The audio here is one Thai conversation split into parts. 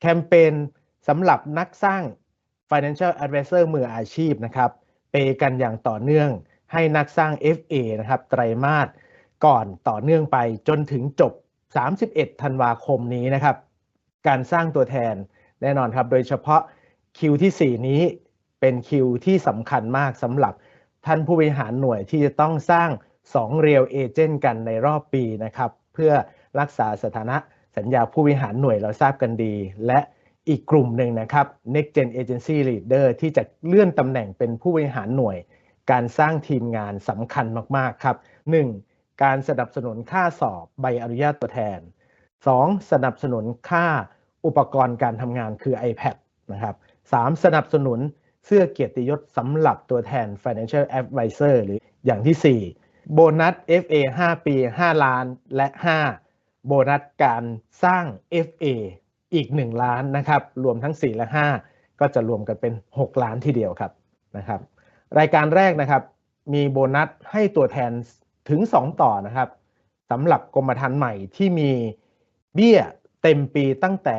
แคมเปญสำหรับนักสร้าง Financial Advisor มืออาชีพนะครับเปกันอย่างต่อเนื่องให้นักสร้าง FA นะครับไตรมาสก่อนต่อเนื่องไปจนถึงจบ 31 ธันวาคมนี้นะครับ การสร้างตัวแทนแน่นอนครับ โดยเฉพาะคิวที่ 4 นี้เป็นคิวที่สำคัญมากสำหรับท่านผู้บริหารหน่วยที่จะต้องสร้าง2 Real Agent กันในรอบปีนะครับ เพื่อรักษาสถานะ สัญญาผู้บริหารหน่วยเราทราบกันดี และอีกกลุ่มหนึ่งนะครับ Next Gen Agency Leader ที่จะเลื่อนตำแหน่งเป็นผู้บริหารหน่วย การสร้างทีมงานสำคัญมากๆครับ 1. การสนับสนุนค่าสอบใบอนุญาตตัวแทน 2. สนับสนุนค่าอุปกรณ์การทำงานคือ iPad นะครับ 3. สนับสนุนเสื้อเกียรติยศสำหรับตัวแทน Financial Advisor หรืออย่างที่ 4 โบนัส FA 5 ปี 5 ล้านและ 5 โบนัสการสร้าง FA อีก 1 ล้านนะครับ รวมทั้ง 4 และ 5 ก็จะรวมกันเป็น 6 ล้านทีเดียวครับนะครับ รายการแรกนะครับ มีโบนัสให้ตัวแทนถึง 2 ต่อนะครับสำหรับกรมธรรม์ใหม่ที่มีเบี้ยเต็มปีตั้งแต่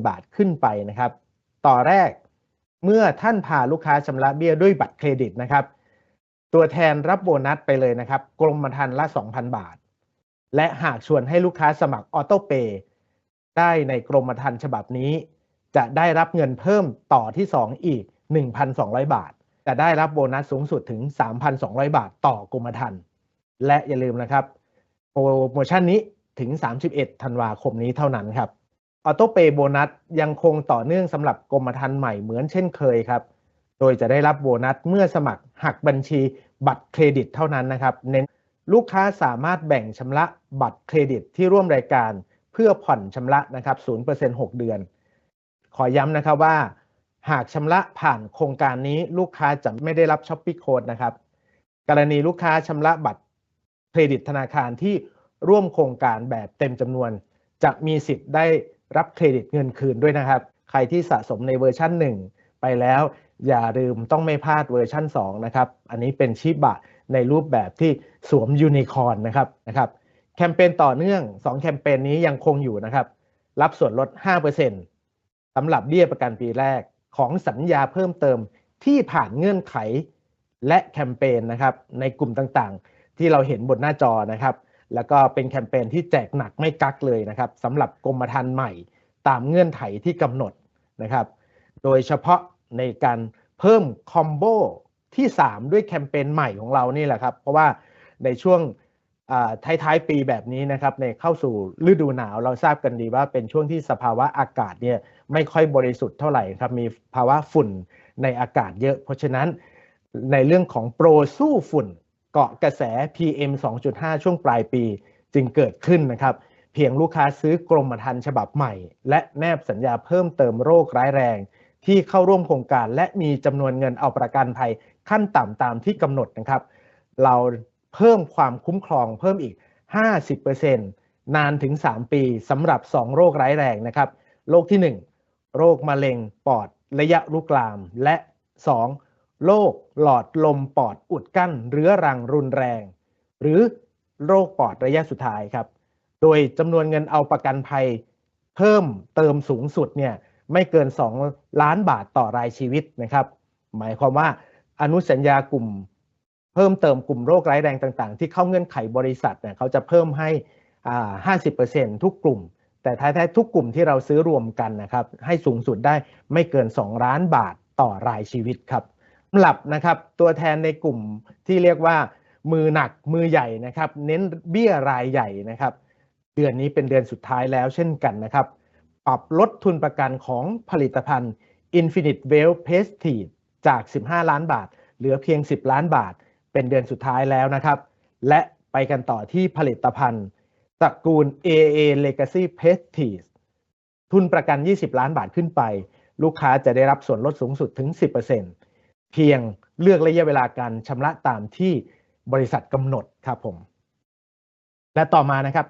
250,000 บาทขึ้นไปนะครับ ต่อแรกเมื่อท่านพาลูกค้าชำระเบี้ยด้วยบัตรเครดิตนะครับ ตัวแทนรับโบนัสไปเลยนะครับ กรมธรรม์ละ 2,000 บาท และหากชวนให้ลูกค้าสมัครออโต้เปย์ได้ในกรมธรรม์ฉบับนี้ จะได้รับเงินเพิ่มต่อที่ 2 อีก 1,200 บาท จะได้รับโบนัสสูงสุดถึง 3,200 บาทต่อกรมธรรม์และอย่าลืมนะครับโปรโมชั่นนี้ถึง 31 ธันวาคมนี้เท่านั้นครับออโต้เปย์โบนัสยังคงต่อเนื่องสำหรับกรมธรรม์ใหม่เหมือนเช่นเคยครับ โดยจะได้รับโบนัสเมื่อสมัครหักบัญชีบัตรเครดิตเท่านั้นนะครับ เน้น ลูกค้าสามารถแบ่งชำระบัตรเครดิตที่ร่วมรายการ เพื่อผ่อนชำระนะครับ0% 6 เดือน ขอย้ำนะครับว่า หากชำระผ่านโครงการนี้ลูกค้าจะไม่ได้รับช้อปปี้โค้ดนะครับ กรณีลูกค้าชำระบัตรเครดิตธนาคารที่ร่วมโครงการแบบเต็มจำนวน จะมีสิทธิ์ได้รับเครดิตเงินคืนด้วยนะครับ ใครที่สะสมในเวอร์ชัน1 ไปแล้ว อย่าลืมต้องไม่พลาดเวอร์ชัน2 นะครับ อันนี้เป็นชิบะ ในรูปแบบที่สวมยูนิคอนนะครับนะครับแคมเปญต่อเนื่อง 2 แคมเปญนี้ยังคงอยู่นะครับ รับส่วนลด 5%สำหรับเบี้ยประกันปีแรกของสัญญาเพิ่มเติมที่ผ่านเงื่อนไขและแคมเปญนะครับในกลุ่มต่างๆ ที่เราเห็นบนหน้าจอนะครับ แล้วก็เป็นแคมเปญที่แจกหนักไม่กักเลยนะครับสำหรับกรมธรรม์ใหม่ ตามเงื่อนไขที่กำหนดนะครับ โดยเฉพาะในการเพิ่มคอมโบ ที่ 3 ด้วยแคมเปญใหม่ของเรานี่แหละครับ เพราะว่าในช่วงท้ายๆปีแบบนี้นะครับในเข้าสู่ฤดูหนาวเราทราบกันดีว่าเป็นช่วงที่สภาวะอากาศเนี่ยไม่ค่อยบริสุทธิ์เท่าไหร่ครับมีภาวะฝุ่นในอากาศเยอะ เพราะฉะนั้นในเรื่องของโปรสู้ฝุ่นเกาะกระแส PM 2.5 ช่วงปลายปีจึงเกิดขึ้นนะครับ เพียงลูกค้าซื้อกรมธรรม์ฉบับใหม่ และแนบสัญญาเพิ่มเติมโรคร้ายแรง ที่เข้าร่วมโครงการ และมีจำนวนเงินเอาประกันภัย ขั้นต่ำตามที่กำหนดนะครับ เราเพิ่มความคุ้มครองเพิ่มอีก 50%นานถึง 3 ปีสำหรับ 2 โรคร้ายแรงนะครับ โรคที่ 1 โรคมะเร็งปอดระยะลุกลาม และ 2 โรคหลอดลมปอดอุดกั้น เรื้อรังรุนแรง หรือโรคปอดระยะสุดท้ายครับ โดยจำนวนเงินเอาประกันภัย เพิ่มเติมสูงสุดเนี่ยไม่เกิน 2 ล้านบาทต่อรายชีวิตนะครับ หมายความว่า อนุสัญญากลุ่ม เพิ่มเติมกลุ่มโรคร้ายแรงต่าง ๆ ที่เข้าเงื่อนไขบริษัทเนี่ยเขาจะเพิ่มให้อ่า50%ทุกกลุ่ม แต่ท้ายๆทุกกลุ่มที่เราซื้อรวมกันนะครับให้สูงสุดได้ไม่เกิน 2 ล้านบาทต่อรายชีวิตครับำหรับนะครับตัวแทนในกลุ่มที่เรียกว่ามือหนักมือใหญ่นะครับ เน้นเบี้ยรายใหญ่นะครับ เดือนนี้เป็นเดือนสุดท้ายแล้วเช่นกันนะครับ ปรับลดทุนประกันของผลิตภัณฑ์ Infinite Well Prestige จาก 15 ล้านบาท เหลือเพียง 10 ล้านบาท เป็นเดือนสุดท้ายแล้วนะครับ และไปกันต่อที่ผลิตภัณฑ์ตระกูล AA Legacy Prestige ทุนประกัน 20 ล้านบาทขึ้นไป ลูกค้าจะได้รับส่วนลดสูงสุดถึง 10%เพียงเลือกระยะเวลาการชำระตามที่บริษัทกำหนดครับผม และต่อมานะครับ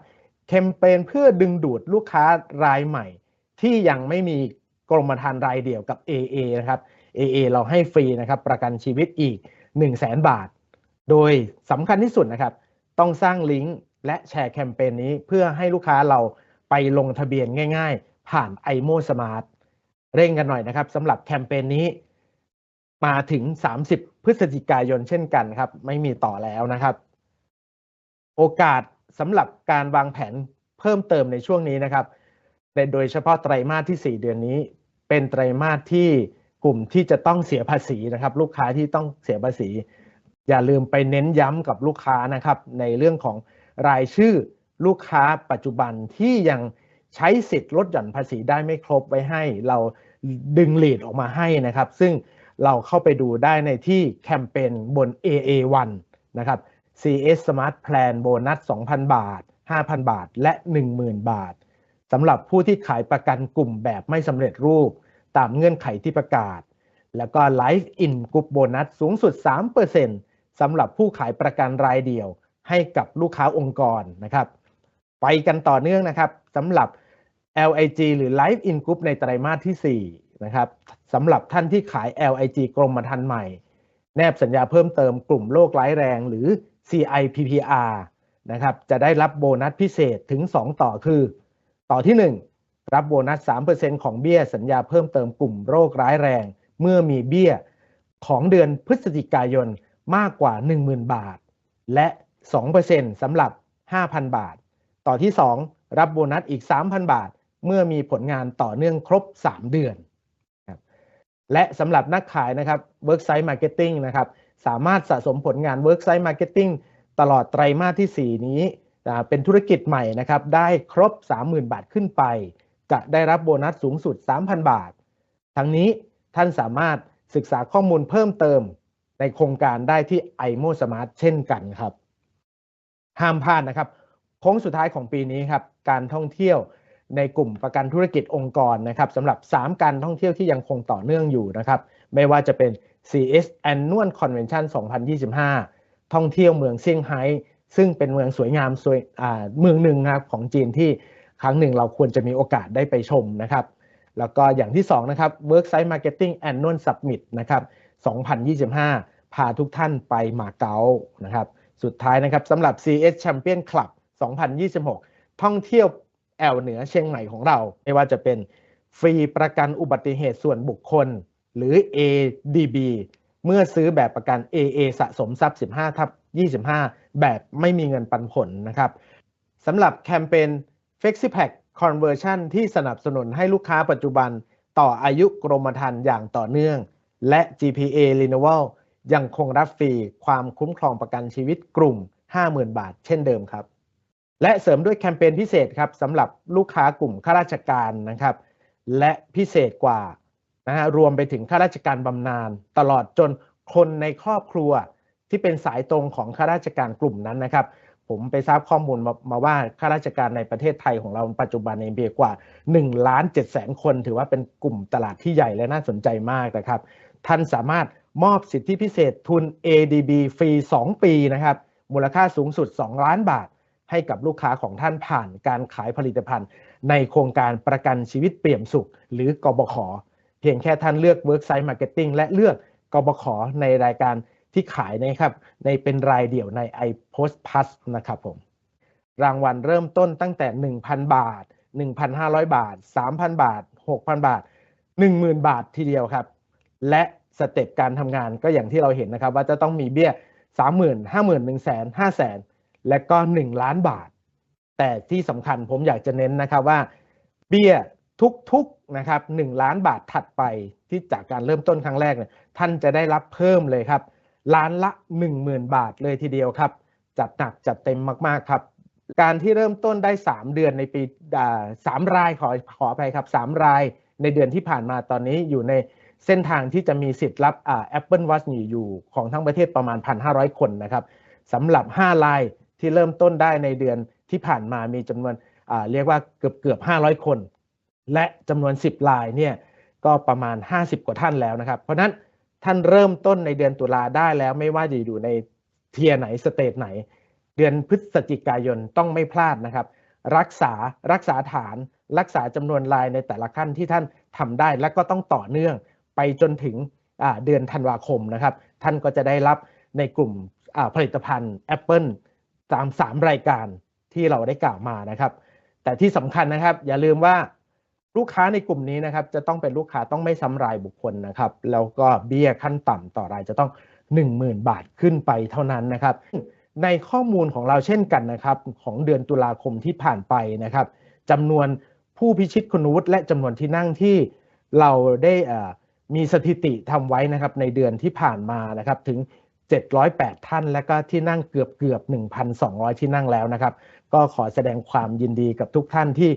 แคมเปญเพื่อดึงดูดลูกค้ารายใหม่ ที่ยังไม่มีกรมธรรม์รายเดี่ยวกับ AA นะครับ AA เราให้ฟรีนะครับประกันชีวิตอีก 1 0 0 0 0แบาท โดยสำคัญที่สุดนะครับ ต้องสร้างลิงก์และแชร์แคมเปญนี้เพื่อให้ลูกค้าเราไปลงทะเบียนง่าย ๆ ผ่าน iMo Smart เร่งกันหน่อยนะครับสำหรับแคมเปญนี้ มาถึง 30 พฤศจิกายนเช่นกันครับ ไม่มีต่อแล้วนะครับ โอกาสสำหรับการวางแผนเพิ่มเติมในช่วงนี้นะครับโดยเฉพาะไตรมาสที่ 4 เดือนนี้ เป็นไตรมาสที่ กลุ่มที่จะต้องเสียภาษีนะครับ ลูกค้าที่ต้องเสียภาษี อย่าลืมไปเน้นย้ำกับลูกค้านะครับ ในเรื่องของรายชื่อลูกค้าปัจจุบันที่ยังใช้สิทธิ์ลดหย่อนภาษีได้ไม่ครบไว้ให้ เราดึงลีดออกมาให้นะครับ ซึ่งเราเข้าไปดูได้ในที่แคมเปญบน AA1 นะครับ CS Smart Plan โบนัส 2,000 บาท 5,000 บาท และ 10,000 บาทสำหรับผู้ที่ขายประกันกลุ่มแบบไม่สำเร็จรูป ตามเงื่อนไขที่ประกาศ แล้วก็ Life in Group โบนัสสูงสุด 3%สำหรับผู้ขายประกันรายเดียว ให้กับลูกค้าองค์กรนะครับ ไปกันต่อเนื่องนะครับสำหรับ LIG หรือ Life in Group ในไตรมาสที่ 4 นะครับสำหรับท่านที่ขาย LIG กรมธรรม์ใหม่ แนบสัญญาเพิ่มเติมกลุ่มโรคร้ายแรงหรือ CIPPR นะครับจะได้รับโบนัสพิเศษถึง 2 ต่อคือ ต่อที่1 รับโบนัส 3%ของเบี้ยสัญญาเพิ่มเติมกลุ่มโรคร้ายแรง เมื่อมีเบี้ยของเดือนพฤศจิกายนมากกว่า 10,000 บาท และ 2%สำหรับ 5,000 บาท ต่อที่ 2 รับโบนัสอีก 3,000 บาท เมื่อมีผลงานต่อเนื่องครบ 3 เดือนและสำหรับนักขายนะครับ Worksite Marketing นะครับสามารถสะสมผลงาน Worksite Marketing ตลอดไตรมาสที่ 4 นี้เป็นธุรกิจใหม่นะครับได้ครบ 30,000 บาทขึ้นไป จะได้รับโบนัสสูงสุด 3,000 บาท ทั้งนี้ท่านสามารถศึกษาข้อมูลเพิ่มเติมในโครงการได้ที่ iMo Smart เช่นกันครับ ห้ามพลาดนะครับโค้งสุดท้ายของปีนี้ครับ การท่องเที่ยวในกลุ่มประกันธุรกิจองค์กรนะครับสำหรับ 3 การท่องเที่ยวที่ยังคงต่อเนื่องอยู่นะครับ ไม่ว่าจะเป็น CS Annual Convention 2025 ท่องเที่ยวเมืองเซี่ยงไฮ้ซึ่งเป็นเมืองสวยงามสวยเมืองหนึ่งนะครับของจีนที่ ครั้งหนึ่งเราควรจะมีโอกาสได้ไปชมนะครับ แล้วก็อย่างที่2นะครับ Worksite Marketing Annual Summit นะครับ 2025 พาทุกท่านไปมาเก๊านะครับ สุดท้ายนะครับสำหรับ CS Champion Club 2026 ท่องเที่ยวแอลเหนือเชียงใหม่ของเรา ไม่ว่าจะเป็นฟรีประกันอุบัติเหตุส่วนบุคคล หรือ ADB เมื่อซื้อแบบประกัน AA สะสมทรัพย์ 15 ทับ 25 แบบไม่มีเงินปันผลนะครับสำหรับแคมเปญ FlexiPack Conversion ที่สนับสนุนให้ลูกค้าปัจจุบันต่ออายุกรมธรรม์อย่างต่อเนื่อง และ GPA Renewal ยังคงรับฟรีความคุ้มครองประกันชีวิตกลุ่ม 50,000 บาทเช่นเดิมครับ และเสริมด้วยแคมเปญพิเศษครับสำหรับลูกค้ากลุ่มข้าราชการนะครับ และพิเศษกว่านะฮะรวมไปถึงข้าราชการบำนาญตลอดจนคนในครอบครัวที่เป็นสายตรงของข้าราชการกลุ่มนั้นนะครับ ผมไปทราบข้อมูลมามาว่าข้าราชการในประเทศไทยของเราปัจจุบันในเบียกว่า1ล้าน7แสนคน ถือว่าเป็นกลุ่มตลาดที่ใหญ่และน่าสนใจมากนะครับ ท่านสามารถมอบสิทธิพิเศษทุน ADB ฟรี 2 ปีนะครับ มูลค่าสูงสุด 2 ล้านบาท ให้กับลูกค้าของท่านผ่านการขายผลิตภัณฑ์ ในโครงการประกันชีวิตเปี่ยมสุข หรือกบข เพียงแค่ท่านเลือก Worksite Marketing และเลือกกบขในรายการ ที่ขายนะครับในเป็นรายเดี่ยวใน iPost Plus นะครับผมรางวัลเริ่มต้นตั้งแต่ 1,000 บาท 1,500 บาท 3,000 บาท 6,000 บาท 10,000 บาททีเดียวครับ และสเต็ปการทำงานก็อย่างที่เราเห็นนะครับ ว่าจะต้องมีเบี้ย 30,000 50,000 100,000 500,000 และก็ 1 ล้านบาท แต่ที่สำคัญผมอยากจะเน้นนะครับว่า เบี้ยทุกๆนะครับ1ล้านบาทถัดไปที่จากการเริ่มต้นครั้งแรกเนี่ยท่านจะได้รับเพิ่มเลยครับ ล้านละ 10,000 บาทเลยทีเดียวครับ จัดหนักจัดเต็มมากๆครับ การที่เริ่มต้นได้ 3 เดือนในปีสามรายขอขอไปครับ3รายในเดือนที่ผ่านมาตอนนี้อยู่ในเส้นทางที่จะมีสิทธิ์รับอ่า Apple Watch อยู่ของทั้งประเทศประมาณ 1,500 คนนะครับสำหรับ 5 รายที่เริ่มต้นได้ในเดือนที่ผ่านมามีจำนวนเรียกว่าเกือบเกือบ 500 คน และจำนวน 10ลายเนี่ยก็ประมาณ 50 กว่าท่านแล้วนะครับ เพราะนั้น ท่านเริ่มต้นในเดือนตุลาได้แล้วไม่ว่าจะอยู่ในเทียไหนสเตทไหน เดือนพฤศจิกายนต้องไม่พลาดนะครับ รักษารักษาฐาน รักษาจำนวนลายในแต่ละขั้นที่ท่านทำได้และก็ต้องต่อเนื่องไปจนถึงเดือนธันวาคมนะครับ ท่านก็จะได้รับในกลุ่มผลิตภัณฑ์ Apple ตาม 3 รายการที่เราได้กล่าวมานะครับ แต่ที่สำคัญนะครับ อย่าลืมว่า ลูกค้าในกลุ่มนี้นะครับจะต้องเป็นลูกค้าต้องไม่ซ้ำรายบุคคลนะครับ แล้วก็เบี้ยขั้นต่ำต่อรายจะต้อง 10,000 บาทขึ้นไปเท่านั้นนะครับ ในข้อมูลของเราเช่นกันนะครับ ของเดือนตุลาคมที่ผ่านไปนะครับจำนวนผู้พิชิตคุณวุฒิและจำนวนที่นั่งที่เราได้มีสถิติทำไว้นะครับในเดือนที่ผ่านมานะครับถึง 708 ท่าน และก็ที่นั่งเกือบเกือบ 1,200 ที่นั่งแล้วนะครับก็ขอแสดงความยินดีกับทุกท่านที่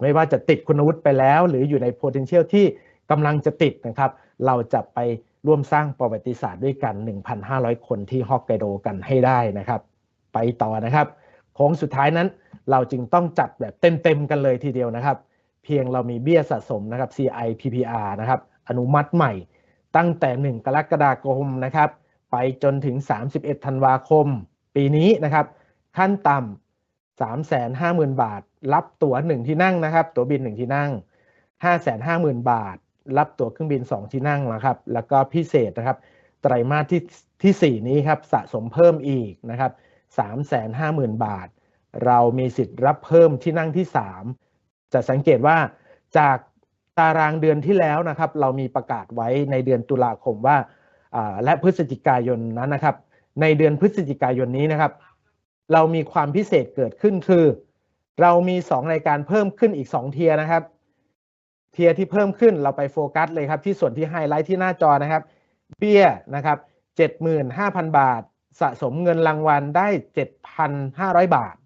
ไม่ว่าจะติดคุณวุฒิไปแล้ว หรืออยู่ใน potential ที่กำลังจะติดนะครับ เราจะไปร่วมสร้างประวัติศาสตร์ด้วยกัน 1,500 คนที่ฮอกไกโดกันให้ได้นะครับ ไปต่อนะครับโค้งสุดท้ายนั้น เราจึงต้องจัดแบบเต็มๆกันเลยทีเดียวนะครับ เพียงเรามีเบี้ยสะสมนะครับ CI PPR นะครับอนุมัติใหม่ ตั้งแต่ 1 กรกฎาคมนะครับ ไปจนถึง 31 ธันวาคม ปีนี้นะครับ ขั้นต่ำ350,000บาท รับตั๋ว1ที่นั่งนะครับ ตั๋วบิน1ที่นั่ง550,000บาท รับตั๋วเครื่องบิน2ที่นั่งนะครับ แล้วก็พิเศษนะครับ ไตรมาสที่ที่4นี้ครับสะสมเพิ่มอีกนะครับ350,000บาท เรามีสิทธิ์รับเพิ่มที่นั่งที่3จะสังเกตว่าจากตารางเดือนที่แล้วนะครับ เรามีประกาศไว้ในเดือนตุลาคมว่าและพฤศจิกายนนั้นนะครับ ในเดือนพฤศจิกายนนี้นะครับ เรามีความพิเศษเกิดขึ้นคือ เรามี 2 รายการเพิ่มขึ้นอีก 2 เทียนะครับ เทียที่เพิ่มขึ้นเราไปโฟกัสเลยครับ ที่ส่วนที่ไฮไลท์ที่หน้าจอนะครับ เบี้ยนะครับ 75,000 บาท สะสมเงินรางวัลได้ 7,500 บาท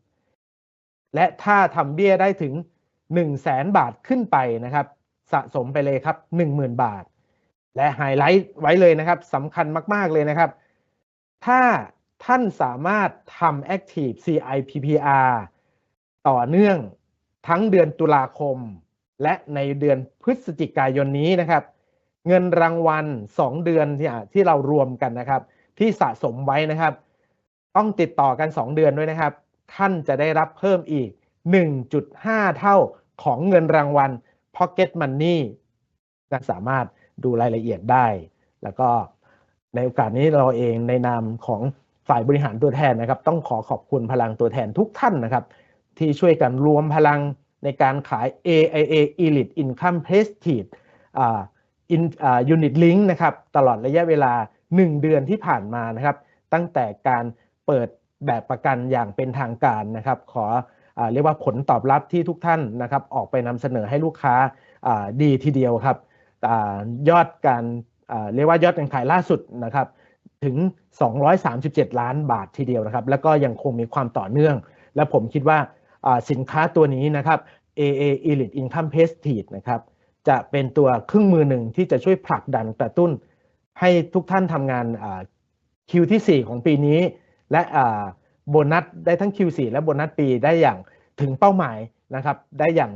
และถ้าทำเบี้ยได้ถึง 1 0 0 0 0แสนบาทขึ้นไปนะครับ สะสมไปเลยครับ 10,000 บาท และไฮไลท์ไว้เลยนะครับสำคัญมาก ๆ เลยนะครับ ถ้า ท่านสามารถทำ Active CIPPR ต่อเนื่องทั้งเดือนตุลาคม และในเดือนพฤศจิกายนนี้นะครับ เงินรางวัล 2 เดือนที่ที่เรารวมกันนะครับ ที่สะสมไว้นะครับ ต้องติดต่อกัน 2 เดือนด้วยนะครับ ท่านจะได้รับเพิ่มอีก 1.5 เท่าของเงินรางวัล Pocket Money นะสามารถดูรายละเอียดได้ แล้วก็ในโอกาสนี้เราเองในนามของ ฝ่ายบริหารตัวแทนนะครับ ต้องขอขอบคุณพลังตัวแทนทุกท่านนะครับ ที่ช่วยกันรวมพลังในการขาย AIA Elite Income Prestige อ่า Unit Link นะครับตลอดระยะเวลา 1 เดือนที่ผ่านมานะครับ ตั้งแต่การเปิดแบบประกันอย่างเป็นทางการนะครับ ขออเรียกว่าผลตอบรับที่ทุกท่านนะครับ ออกไปนำเสนอให้ลูกค้าดีทีเดียวครับอยอดการเรียกว่ายอดการขายล่าสุดนะครับ ถึง 237 ล้านบาททีเดียวนะครับ แล้วก็ยังคงมีความต่อเนื่อง และผมคิดว่าสินค้าตัวนี้นะครับ AA Elite Income Prestige นะครับจะเป็นตัวเครื่องมือหนึ่งที่จะช่วยผลักดันกระตุ้น ให้ทุกท่านทำงานคิวที่ 4 ของปีนี้ และโบนัสได้ทั้ง Q4 และโบนัสปีได้อย่างถึงเป้าหมายนะครับ ได้อย่าง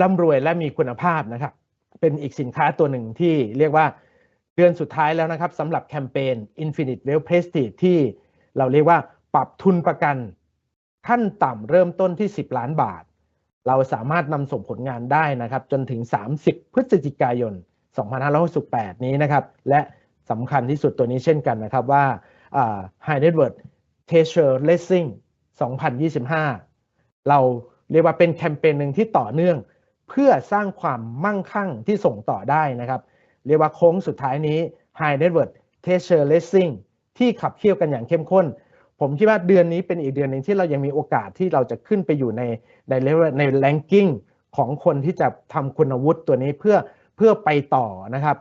ร่ำรวยและมีคุณภาพนะครับ เป็นอีกสินค้าตัวหนึ่งที่เรียกว่า เดือนสุดท้ายแล้วนะครับสำหรับแคมเปญ Infinite Wealth Prestige ที่เราเรียกว่าปรับทุนประกัน ขั้นต่ำเริ่มต้นที่ 10 ล้านบาท เราสามารถนำส่งผลงานได้นะครับ จนถึง 30 พฤศจิกายน 2568 นี้นะครับ และสำคัญที่สุดตัวนี้เช่นกันนะครับว่า High Net Worth Treasure Racing 2025 เราเรียกว่าเป็นแคมเปญหนึ่งที่ต่อเนื่อง เพื่อสร้างความมั่งคั่งที่ส่งต่อได้นะครับ เรียกว่าโค้งสุดท้ายนี้ High Net Worth Treasure Racing ที่ขับเคี่ยวกันอย่างเข้มข้น ผมคิดว่าเดือนนี้เป็นอีกเดือนหนึ่งที่เรายังมีโอกาสที่เราจะขึ้นไปอยู่ในในเลเวลในแรงกิ้งของคนที่จะทำคุณวุฒิตัวนี้เพื่อเพื่อไปต่อนะครับ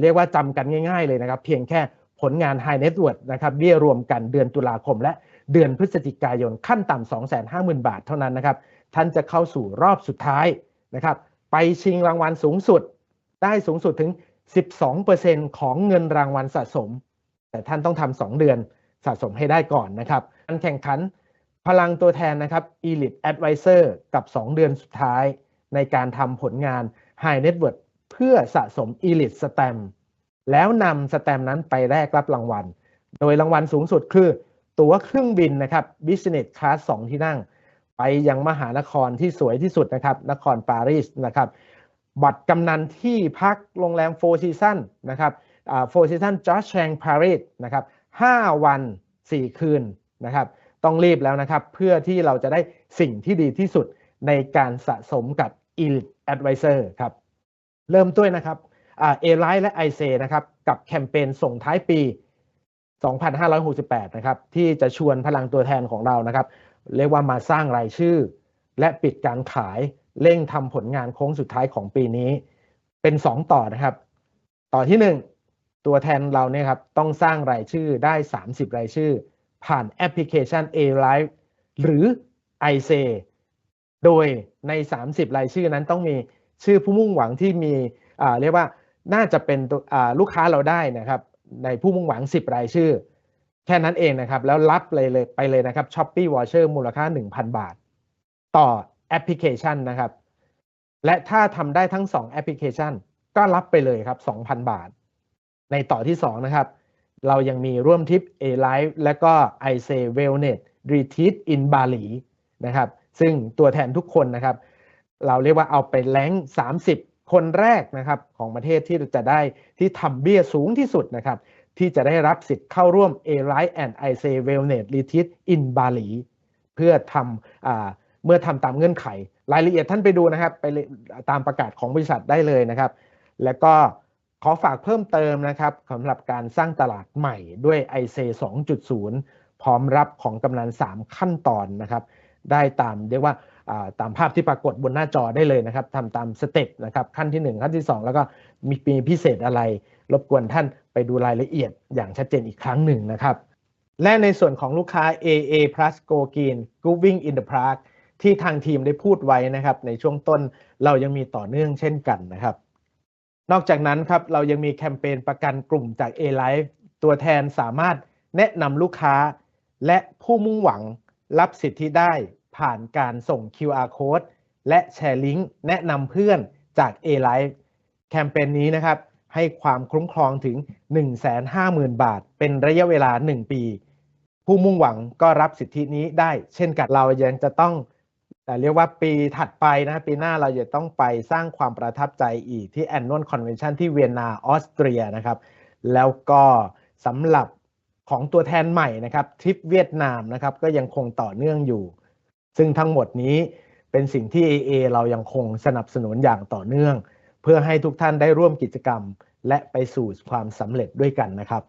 เรียกว่าจำกันง่าย ๆเลยนะครับ เพียงแค่ผลงาน High Net Worth นะครับเบี้ยรวมกันเดือนตุลาคมและเดือนพฤศจิกายนขั้นต่ำ250,000 บาทเท่านั้นนะครับ ท่านจะเข้าสู่รอบสุดท้ายนะครับ ไปชิงรางวัลสูงสุด ได้สูงสุดถึง 12%ของเงินรางวัลสะสม แต่ท่านต้องทำ2เดือนสะสมให้ได้ก่อนนะครับการแข่งขันพลังตัวแทนนะครับ Elite Advisor กับ 2 เดือนสุดท้ายในการทำผลงาน High Net Worth เพื่อสะสม Elite Stamp แล้วนำสแตมนั้นไปแลกรับรางวัล โดยรางวัลสูงสุดคือ ตั๋วเครื่องบินนะครับ Business Class 2 ที่นั่ง ไปยังมหานครที่สวยที่สุดนะครับ นครปารีสนะครับ บัตรกำนันที่พักโรงแรมโฟร์ซีซันนะครับโฟร์ซีซันจอร์จแชงปารีสนะครับ5วัน 4 คืนนะครับต้องรีบแล้วนะครับ เพื่อที่เราจะได้สิ่งที่ดีที่สุดในการสะสมกับ Elite Advisor ครับ เริ่มด้วยนะครับเอ่า A-Line และ i c นะครับ กับแคมเปญส่งท้ายปี 2568 นะครับ ที่จะชวนพลังตัวแทนของเรานะครับ เรียกว่ามาสร้างรายชื่อ และปิดการขาย เร่งทำผลงานโค้งสุดท้ายของปีนี้ เป็น 2 ต่อนะครับ ต่อที่ 1 ตัวแทนเราเนี่ยครับต้องสร้างรายชื่อได้ 30 รายชื่อ ผ่านแอปพลิเคชัน A Live หรือ i c โดยใน 30 รายชื่อนั้นต้องมีชื่อผู้มุ่งหวังที่มีอ่าเรียกว่าน่าจะเป็นตัวลูกค้าเราได้นะครับ ในผู้มุ่งหวัง 10 รายชื่อ แค่นั้นเองนะครับ แล้วรับเลยเลยไปเลยนะครับ Shopee Voucher มูลค่า 1,000 บาท ต่อ แอปพลิเคชันนะครับ และถ้าทำได้ทั้ง 2 แอปพลิเคชัน ก็รับไปเลยครับ 2,000 บาท ในต่อที่ 2 นะครับ เรายังมีร่วมทริป A Live และก็ I Say Wellness Retreat in Bali นะครับ ซึ่งตัวแทนทุกคนนะครับ เราเรียกว่าเอาไปแรง30 คนแรกนะครับ ของประเทศที่จะได้ที่ทำเบี้ยสูงที่สุดนะครับที่จะได้รับสิทธิ์เข้าร่วม A Live and I Say Wellness Retreat in Bali เพื่อทำอ่า เมื่อทำตามเงื่อนไข รายละเอียดท่านไปดูนะครับ ไปตามประกาศของบริษัทได้เลยนะครับ แล้วก็ขอฝากเพิ่มเติมนะครับสำหรับการสร้างตลาดใหม่ด้วย IC 2.0 พร้อมรับของกำนัน3 ขั้นตอนนะครับ ได้ตามเรียกว่าตามภาพที่ปรากฏบนหน้าจอได้เลยนะครับทำตามสเต็ปนะครับขั้นที่ 1 ขั้นที่ 2 แล้วก็มีปีพิเศษอะไร รบกวนท่านไปดูรายละเอียดอย่างชัดเจนอีกครั้งหนึ่งนะครับ และในส่วนของลูกค้า AA Plus Go Green Grooving in the Park ที่ทางทีมได้พูดไว้นะครับ ในช่วงต้นเรายังมีต่อเนื่องเช่นกันนะครับ นอกจากนั้นครับเรายังมีแคมเปญประกันกลุ่มจาก A Life ตัวแทนสามารถแนะนำลูกค้า และผู้มุ่งหวังรับสิทธิได้ผ่านการส่ง QR code และแชร์ลิงก์แนะนำเพื่อนจาก A Life แคมเปญนี้นะครับให้ความคุ้มครองถึง 150,000 บาท เป็นระยะเวลา 1 ปี ผู้มุ่งหวังก็รับสิทธินี้ได้เช่นกันเรายังจะต้อง แต่เรียกว่าปีถัดไปนะปีหน้าเราจะต้องไปสร้างความประทับใจอีกที่ Annual Convention ที่เวียนนาออสเตรียนะครับ แล้วก็สำหรับของตัวแทนใหม่นะครับทริปเวียดนามนะครับก็ยังคงต่อเนื่องอยู่ ซึ่งทั้งหมดนี้เป็นสิ่งที่ AA เรายังคงสนับสนุนอย่างต่อเนื่อง เพื่อให้ทุกท่านได้ร่วมกิจกรรม และไปสู่ความสำเร็จด้วยกันนะครับ